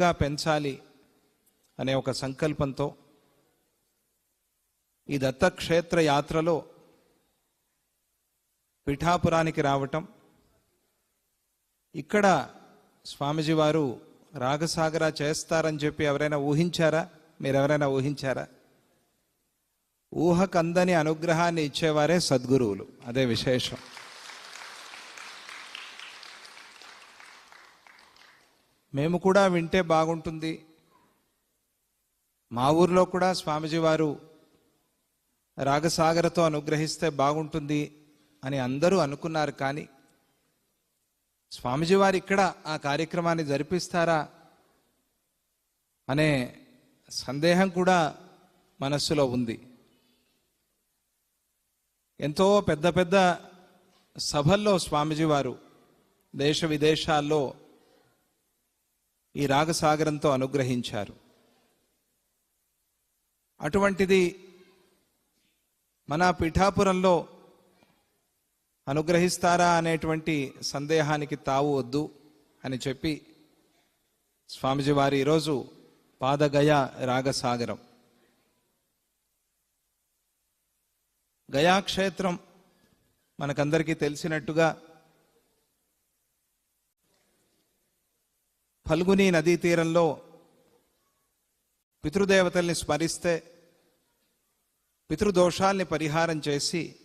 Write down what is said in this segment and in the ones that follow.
గా పెంచాలి అనే ఒక సంకల్పంతో ఈ దత్తక్షేత్ర యాత్రలో పిఠాపురానికి రావటం ఇక్కడ స్వామిజీ వారు రాగసాగర చేస్తారని చెప్పి ఎవరైనా ఊహించారా? మీరెవరైనా ఊహించారా? ఊహకందని అనుగ్రహాన్ని ఇచ్చేవారే సద్గురువులు. అదే విశేషం. మేము కూడా వింటే బాగుంటుంది. మా ఊర్లో కూడా స్వామిజీ వారు రాగసాగరతో అనుగ్రహిస్తే బాగుంటుంది అని అందరూ అనుకున్నారు కానీ స్వామిజీ వారు ఇక్కడ ఆ కార్యక్రమాన్ని జరిపిస్తారా అనే సందేహం కూడా మనస్సులో ఉంది. ఎంతో పెద్ద పెద్ద సభల్లో స్వామిజీ వారు దేశ విదేశాల్లో ఈ రాగసాగరంతో అనుగ్రహించారు. అటువంటిది మన పిఠాపురంలో అనుగ్రహిస్తారా అనేటువంటి సందేహానికి తావు వద్దు అని చెప్పి స్వామిజీ వారి ఈరోజు పాదగయ రాగసాగరం. గయాక్షేత్రం మనకందరికీ తెలిసినట్టుగా ఫల్గుని నదీ తీరంలో పితృదేవతల్ని స్మరిస్తే పితృదోషాల్ని పరిహారం చేసి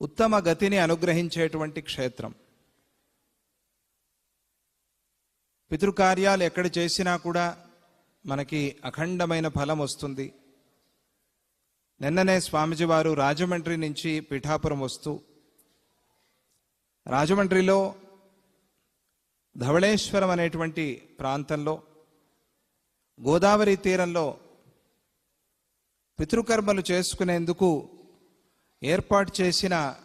ఉత్తమ గతిని అనుగ్రహించేటువంటి క్షేత్రం. పితృకార్యాలు ఎక్కడ చేసినా కూడా మనకి అఖండమైన ఫలం వస్తుంది. నిన్ననే స్వామిజీ వారు రాజమండ్రి నుంచి పిఠాపురం వస్తూ రాజమండ్రిలో ధవళేశ్వరం అనేటువంటి ప్రాంతంలో గోదావరి తీరంలో పితృకర్మలు చేసుకునేందుకు ఏర్పాటు చేసిన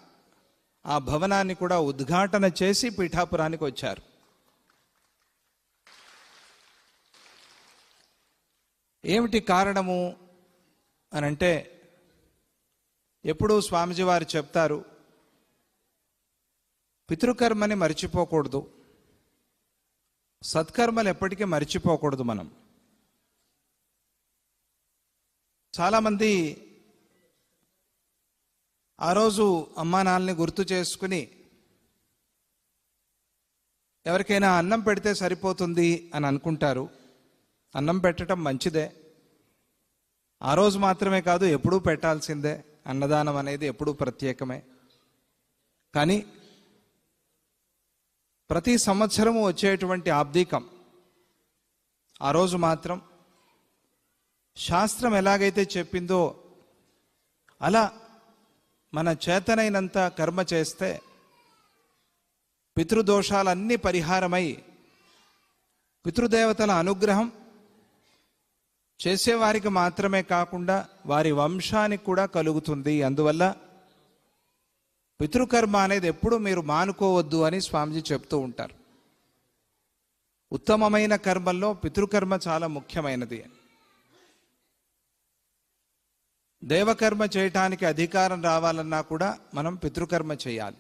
ఆ భవనాన్ని కూడా ఉద్ఘాటన చేసి పీఠాపురానికి వచ్చారు. ఏమిటి కారణము అనంటే ఎప్పుడూ స్వామిజీ వారు చెప్తారు పితృకర్మని మర్చిపోకూడదు. సత్కర్మలు ఎప్పటికీ మర్చిపోకూడదు మనం. చాలామంది ఆ రోజు అమ్మా నాన్నని గుర్తు చేసుకుని ఎవరికైనా అన్నం పెడితే సరిపోతుంది అని అనుకుంటారు. అన్నం పెట్టడం మంచిదే. ఆ రోజు మాత్రమే కాదు ఎప్పుడూ పెట్టాల్సిందే. అన్నదానం అనేది ఎప్పుడూ ప్రత్యేకమే. కానీ ప్రతి సంవత్సరము వచ్చేటువంటి ఆబ్దీకం. ఆ రోజు మాత్రం శాస్త్రం ఎలాగైతే చెప్పిందో అలా మన చేతనైనంత కర్మ చేస్తే పితృదోషాలన్నీ పరిహారమై పితృదేవతల అనుగ్రహం చేసేవారికి మాత్రమే కాకుండా వారి వంశానికి కూడా కలుగుతుంది. అందువల్ల పితృకర్మ అనేది ఎప్పుడు మీరు మానుకోవద్దు అని స్వామిజీ చెప్తూ ఉంటారు. ఉత్తమమైన కర్మల్లో పితృకర్మ చాలా ముఖ్యమైనది. దేవకర్మ చేయటానికి అధికారం రావాలన్నా కూడా మనం పితృకర్మ చేయాలి.